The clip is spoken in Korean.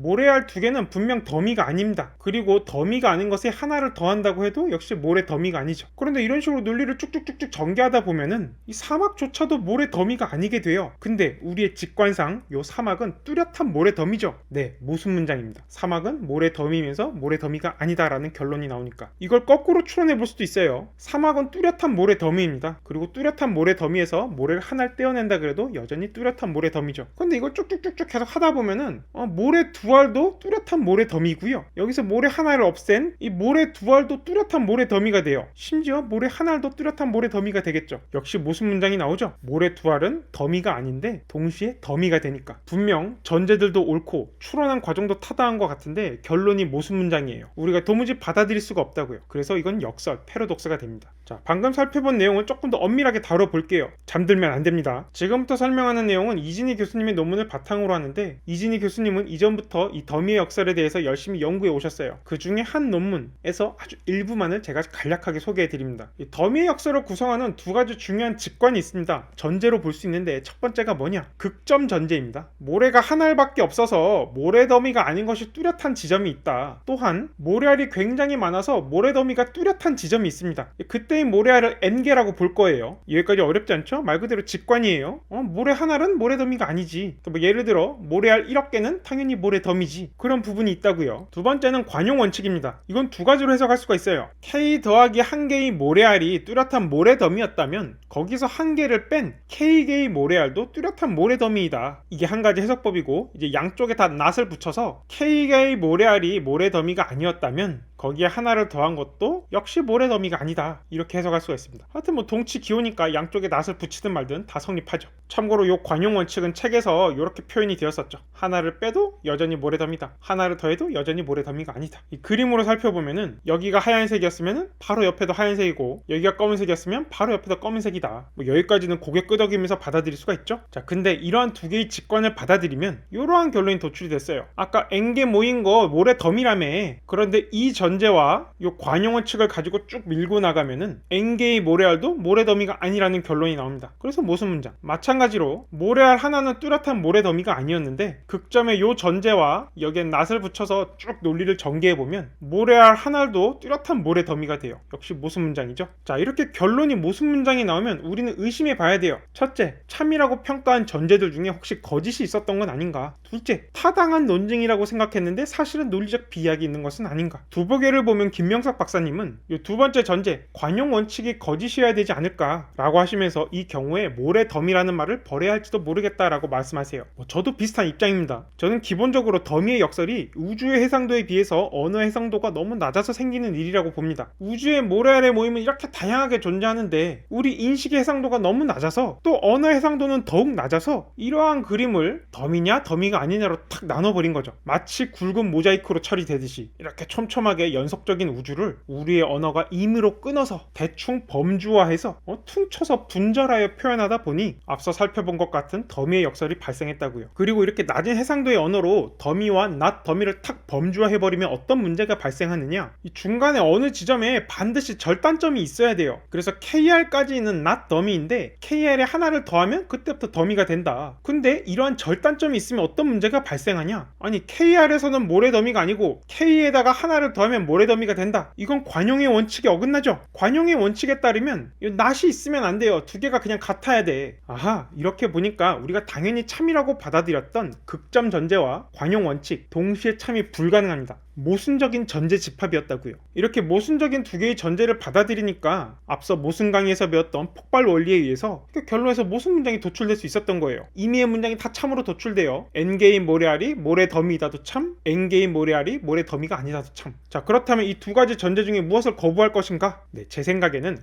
모래알 두 개는 분명 더미가 아닙니다. 그리고 더미가 아닌 것에 하나를 더한다고 해도 역시 모래 더미가 아니죠. 그런데 이런 식으로 논리를 쭉쭉쭉쭉 전개하다 보면은 이 사막조차도 모래 더미가 아니게 돼요. 근데 우리의 직관상 요 사막은 뚜렷한 모래 더미죠. 네, 무슨 문장입니다. 사막은 모래 더미면서 모래 더미가 아니다라는 결론이 나오니까 이걸 거꾸로 추론해 볼 수도 있어요. 사막은 뚜렷한 모래 더미입니다. 그리고 뚜렷한 모래 더미에서 모래를 하나를 떼어낸다 그래도 여전히 뚜렷한 모래 더미죠. 근데 이걸 쭉쭉쭉쭉 계속 하다 보면은 어, 모래 두 알도 뚜렷한 모래 더미고요. 여기서 모래 하나를 없앤 이 모래 두 알도 뚜렷한 모래 더미가 돼요. 심지어 모래 한 알도 뚜렷한 모래 더미가 되겠죠. 역시 무슨 문장이 나오죠? 모래 두 알은 더미가 아닌데 동시에 더미가 되니까 분명 전제들도 옳고 추론한 과정도 타당한 것 같은데 결론이 무슨 문장이에요? 우리가 도무지 받아들일 수가 없다고요. 그래서 이건 역설, 패러독스가 됩니다. 자, 방금 살펴본 내용을 조금 더 엄밀하게 다뤄볼게요. 잠들면 안 됩니다. 지금부터 설명하는 내용은 이진희 교수님의 논문을 바탕으로 하는데 이진희 교수님은 이전부터 이 더미의 역설에 대해서 열심히 연구해 오셨어요. 그 중에 한 논문에서 아주 일부만을 제가 간략하게 소개해 드립니다. 이 더미의 역설을 구성하는 두 가지 중요한 직관이 있습니다. 전제로 볼 수 있는데 첫 번째가 뭐냐? 극점 전제입니다. 모래가 한 알밖에 없어서 모래 더미가 아닌 것이 뚜렷한 지점이 있다. 또한 모래알이 굉장히 많아서 모래 더미가 뚜렷한 지점이 있습니다. 그때의 모래알을 n개라고 볼 거예요. 여기까지 어렵지 않죠? 말 그대로 직관이에요. 어, 모래 한 알은 모래 더미가 아니지. 뭐 예를 들어 모래알 1억 개는 당연히 모래 더미지. 그런 부분이 있다고요. 두 번째는 관용 원칙입니다. 이건 두 가지로 해석할 수가 있어요. k 더하기 한 개의 모래알이 뚜렷한 모래 더미였다면 거기서 한 개를 뺀 k 개의 모래알도 뚜렷한 모래 더미이다. 이게 한 가지 해석법이고 이제 양쪽에 다 낫을 붙여서 k 개의 모래알이 모래 더미가 아니었다면 거기에 하나를 더한 것도 역시 모래 더미가 아니다. 이렇게 해석할 수가 있습니다. 하여튼 뭐 동치 기호니까 양쪽에 낫을 붙이든 말든 다 성립하죠. 참고로 요 관용 원칙은 책에서 이렇게 표현이 되었었죠. 하나를 빼도 여전히 모래 더미다. 하나를 더해도 여전히 모래 더미가 아니다. 이 그림으로 살펴보면은 여기가 하얀색이었으면은 바로 옆에도 하얀색이고 여기가 검은색이었으면 바로 옆에도 검은색이다. 뭐 여기까지는 고개 끄덕이면서 받아들일 수가 있죠. 자, 근데 이러한 두 개의 직관을 받아들이면 이러한 결론이 도출이 됐어요. 아까 N개 모인 거 모래 더미라며. 그런데 이 전제와 요 관용 원칙을 가지고 쭉 밀고 나가면은 N개의 모래알도 모래 더미가 아니라는 결론이 나옵니다. 그래서 무슨 문장? 마찬가지로 모래알 하나는 뚜렷한 모래 더미가 아니었는데 극점의 요 전제와 여기에 낫을 붙여서 쭉 논리를 전개해 보면 모래알 하나도 뚜렷한 모래 더미가 돼요. 역시 무슨 문장이죠? 자, 이렇게 결론이 무슨 문장이 나오면 우리는 의심해 봐야 돼요. 첫째, 참이라고 평가한 전제들 중에 혹시 거짓이 있었던 건 아닌가? 둘째, 타당한 논증이라고 생각했는데 사실은 논리적 비약이 있는 것은 아닌가? 두보개를 보면 김명석 박사님은 이 두 번째 전제, 관용 원칙이 거짓이어야 되지 않을까라고 하시면서 이 경우에 모래 덤이라는 말을 버려야 할지도 모르겠다라고 말씀하세요. 뭐 저도 비슷한 입장입니다. 저는 기본적으로 덤이의 역설이 우주의 해상도에 비해서 언어 해상도가 너무 낮아서 생기는 일이라고 봅니다. 우주의 모래알의 모임은 이렇게 다양하게 존재하는데 우리 인식의 해상도가 너무 낮아서 또 언어 해상도는 더욱 낮아서 이러한 그림을 덤이냐 덤이가 아니냐로 탁 나눠버린 거죠. 마치 굵은 모자이크로 처리되듯이 이렇게 촘촘하게 연속적인 우주를 우리의 언어가 임의로 끊어서 대충 범주화해서 어, 퉁쳐서 분절하여 표현하다 보니 앞서 살펴본 것 같은 더미의 역설이 발생했다고요. 그리고 이렇게 낮은 해상도의 언어로 더미와 낮 더미를 탁 범주화해버리면 어떤 문제가 발생하느냐? 이 중간에 어느 지점에 반드시 절단점이 있어야 돼요. 그래서 KR까지 있는 낮 더미인데 KR에 하나를 더하면 그때부터 더미가 된다. 근데 이러한 절단점이 있으면 어떤 문제가 발생하냐? 아니 KR에서는 모래 더미가 아니고 K에다가 하나를 더하면 모래 더미가 된다. 이건 관용의 원칙에 어긋나죠. 관용의 원칙에 따르면 이 낫이 있으면 안 돼요. 두 개가 그냥 같아야 돼. 아하 이렇게 보니까 우리가 당연히 참이라고 받아들였던 극점 전제와 관용 원칙 동시에 참이 불가능합니다. 모순적인 전제 집합이었다고요. 이렇게 모순적인 두 개의 전제를 받아들이니까 앞서 모순 강의에서 배웠던 폭발 원리에 의해서 그 결론에서 모순 문장이 도출될 수 있었던 거예요. 이미의 문장이 다 참으로 도출돼요. n개의 모래알이 모래 더미이다도 참, n개의 모래알이 모래 더미가 아니다도 참. 자 그렇다면 이 두 가지 전제 중에 무엇을 거부할 것인가? 네, 제 생각에는